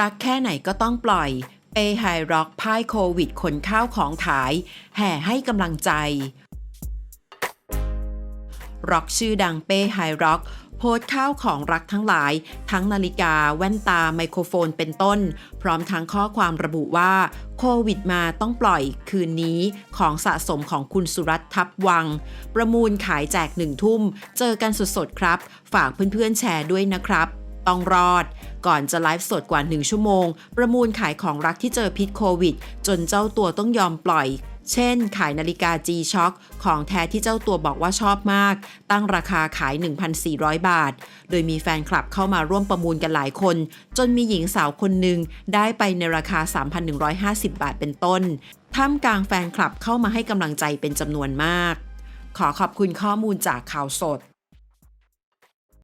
รักแค่ไหนก็ต้องปล่อย เปไฮร็อกพ่ายโควิดขนข้าวของขาย แห่ให้กำลังใจ ร็อกชื่อดังเป้ไฮร็อกโพสข้าวของรักทั้งหลาย ทั้งนาฬิกา แว่นตา ไมโครโฟนเป็นต้น พร้อมทั้งข้อความระบุว่า โควิดมาต้องปล่อยคืนนี้ของสะสมของคุณสุรัตน์ทับวัง ประมูลขายแจกหนึ่งทุ่ม เจอกันสดๆครับ ฝากเพื่อนๆแชร์ด้วยนะครับ ต้องรอด ก่อนจะไลฟ์สดกว่า 1 ชั่วโมง ประมูลขายของรักที่เจอพิษโควิด จนเจ้าตัวต้องยอมปล่อย เช่น ขายนาฬิกา G-Shock ของแท้ที่เจ้าตัวบอกว่าชอบมาก ตั้งราคาขาย 1,400 บาท โดยมีแฟนคลับเข้ามาร่วมประมูลกันหลายคน จนมีหญิงสาวคนหนึ่งได้ไปในราคา 3,150 บาทเป็นต้น ท่ามกลางแฟนคลับเข้ามาให้กำลังใจเป็นจำนวนมาก ขอขอบคุณข้อมูลจากข่าวสด